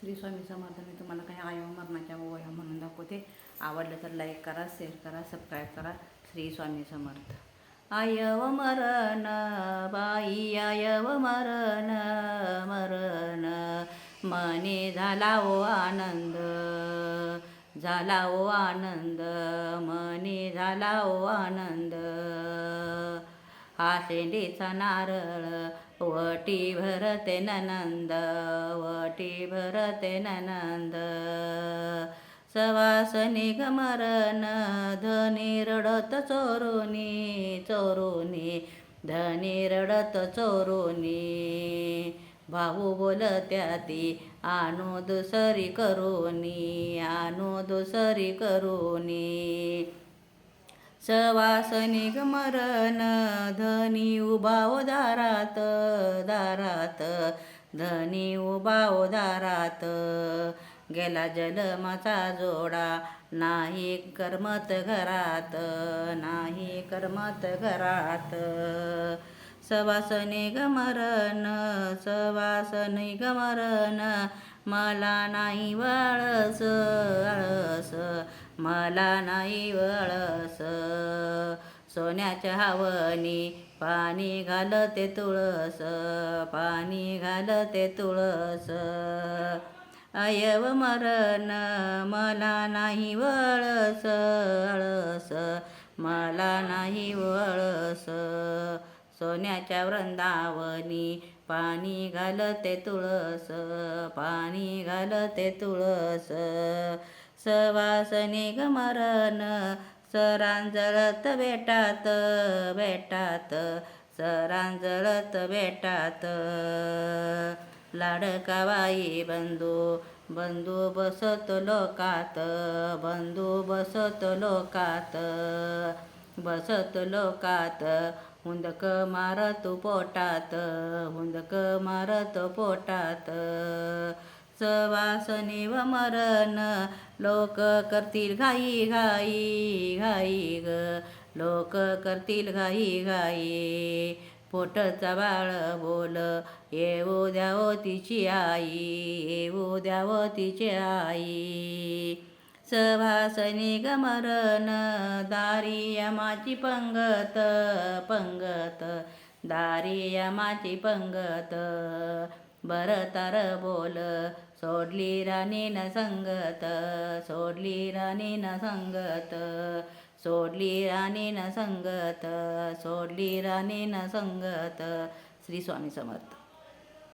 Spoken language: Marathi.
श्री स्वामी समर्थ मी तुम्हाला काही आयो मरणाच्या ओया म्हणून दाखवते. आवडलं तर लाईक करा शेअर करा सबस्क्राईब करा. श्री स्वामी समर्थ. आयव मरण बाई आयव मरण मरण. मने झाला ओ आनंद झाला ओ आनंद मने झाला ओ आनंद. हा शेंडीचा नारळ वटी भरते ननंद वटी भरते ननंद. सवासनी गमरण धनी रडत चोरुनी चोरुनी धनी रडत चोरुनी. भाऊ बोलत्या ती आणू दुसरी करुनी आणू दुसरी करुनी. सवासनिक मरण धनी उभाव दारात दारात धनी उभाव दारात. गेला जलमाचा जोडा नाही करमत घरात नाही करमत घरात. सवासनी गमरण सवासनी गमरण मला नाही वाळस आळस मला नाही वळस. सोन्याच्या हवनी पाणी घालते तुळस पाणी घालते तुळस. अयव मरण मला नाही वळस अळस. मला नाही वळस. सोन्याच्या वृंदावनी पाणी घालते तुळस पाणी घालते तुळस. सवासने गमरण सरांजळत बेटात बेटात सरांजळत बेटात लाडकाबाई बंधू बंधू बसत लोकात बंधू बसत लोकात बसत लोकात. हुंदक मारत पोटात हुंदक मारत पोटात. सवासने व मरण लोक करतील घाई घाई घाई ग लोक करतील घाई घाई. पोटचा बाळ बोल येऊ द्यावं तिची आई येऊ द्यावं तिची आई. सभासनी गमरण दारी यमाची पंगत पंगत दारी यमाची पंगत. बर तर बोल सोडली राणीन संगत सोडली राणीन संगत सोडली राणीन संगत सोडली राणीन संगत. श्री स्वामी समर्थ.